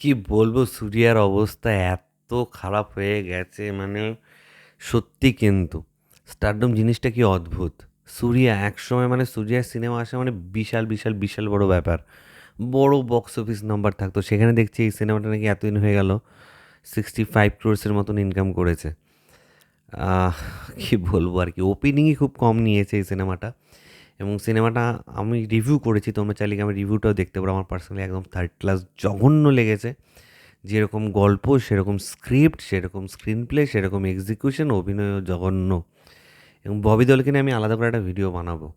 কি বলব? সুরিয়ার অবস্থা এত খারাপ হয়ে গেছে মানে সত্যি কিন্তু। স্টারডম জিনিসটা কি অদ্ভুত? সুরিয়া একসময় মানে সুরিয়ার সিনেমা আসা মানে বিশাল বিশাল বিশাল বড় ব্যাপার। বড় বক্স অফিস নাম্বার থাকতো। সেখানে দেখছি এই সিনেমাটা নাকি এতদিন হয়ে গেল সিক্সটি ফাইভ ক্রোর্সের মতন ইনকাম করেছে। কি বলব আর কি? ওপেনিংই খুব কম নিয়েছে এই সিনেমাটা। এবং সিনেমাটা আমি রিভিউ করেছি তোমরা চাইলে আমি রিভিউটাও দেখতে পারো আমার পার্সোনালি একদম থার্ড ক্লাস জঘন্য লেগেছে। যেরকম গল্প, সেরকম স্ক্রিপ্ট সেরকম স্ক্রিন প্লে সেরকম এক্সিকিউশন অভিনয়ও জঘন্য। এবং ববি দেওয়ালকে নিয়ে আমি আলাদা করে একটা ভিডিও বানাবো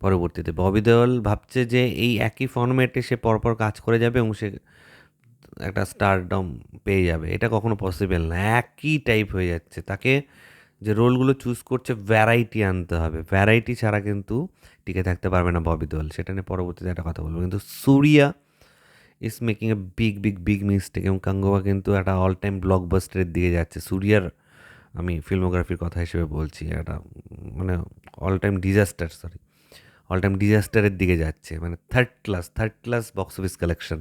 পরবর্তীতে। ববি দেওয়াল ভাবছে যে এই একই ফর্ম্যাটে সে পরপর কাজ করে যাবে এবং সে একটা স্টারডম পেয়ে যাবে। এটা কখনো পসিবল না। একই টাইপ হয়ে যাচ্ছে। তাকে যে রোলগুলো চুজ করছে ভ্যারাইটি আনতে হবে। ভ্যারাইটি ছাড়া কিন্তু টিকে থাকতে পারবে না ববি দেওয়াল সেটা নিয়ে পরবর্তীতে একটা কথা বলব। কিন্তু Suriya is making a big big big mistake এবং কাঙ্গোয়া কিন্তু একটা অল টাইম ব্লকবাস্টারের দিকে যাচ্ছে। সুরিয়ার আমি ফিল্মোগ্রাফির কথা হিসেবে বলছি, একটা মানে all time disaster sorry all time ডিজাস্টারের দিকে যাচ্ছে। মানে third class third class box office collection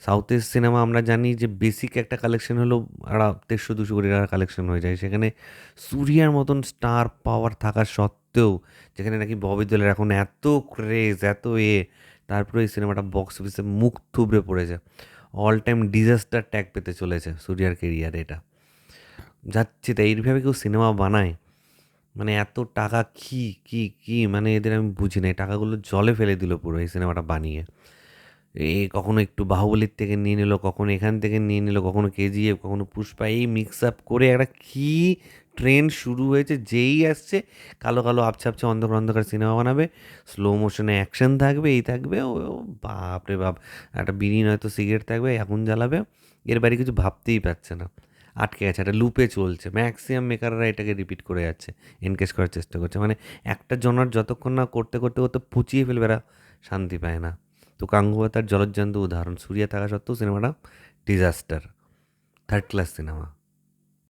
সাউথের সিনেমা আমরা জানি যে বেসিক একটা কালেকশন হলো একটা দেড়শো, দুশো কোটি টাকার কালেকশন হয়ে যায়। সেখানে সুরিয়ার মতন স্টার পাওয়ার থাকা সত্ত্বেও যেখানে নাকি ববি দলের এখন এত ক্রেজ এত এ, তারপরে এই সিনেমাটা বক্স অফিসে মুখ থুবড়ে পড়েছে। অল টাইম ডিজাস্টার ট্যাগ পেতে চলেছে সুরিয়ার কেরিয়ার এটা। যাচ্ছে, তাই এইভাবে কেউ সিনেমা বানায়? মানে এত টাকা কি কি কি? মানে এদের আমি বুঝি না। টাকাগুলো জলে ফেলে দিল পুরো এই সিনেমাটা বানিয়ে। এই কখনো একটু বাহুবলির থেকে নিয়ে নিল, কখনো এখান থেকে নিয়ে নিল, কখনো কেজিএফ, কখনো পুষ্পা, এই মিক্স আপ করে একটা কী ট্রেন্ড শুরু হয়েছে, যেই আসছে, কালো কালো আবছা অন্ধকার অন্ধকার সিনেমা বানাবে স্লো মোশনে অ্যাকশন থাকবে, এই থাকবে, ও ও বাপ রে বাপ, একটা বিড়ি নয়তো সিগারেট থাকবে, এখন জ্বালাবে, এর বাইরে কিছু ভাবতেই পারছে না, আটকে গেছে, একটা লুপে চলছে ম্যাক্সিমাম মেকাররা এটাকে রিপিট করে যাচ্ছে এনকেজ করার চেষ্টা করছে মানে একটা জনার যতক্ষণ না করতে করতে করতে পুচিয়ে ফেলবে এরা, শান্তি পায় না। তো কাঙ্গুয়া তার জলজ্জান্ত উদাহরণ সুরিয়া থাকা সত্ত্বেও সিনেমাটা ডিজাস্টার থার্ড ক্লাস সিনেমা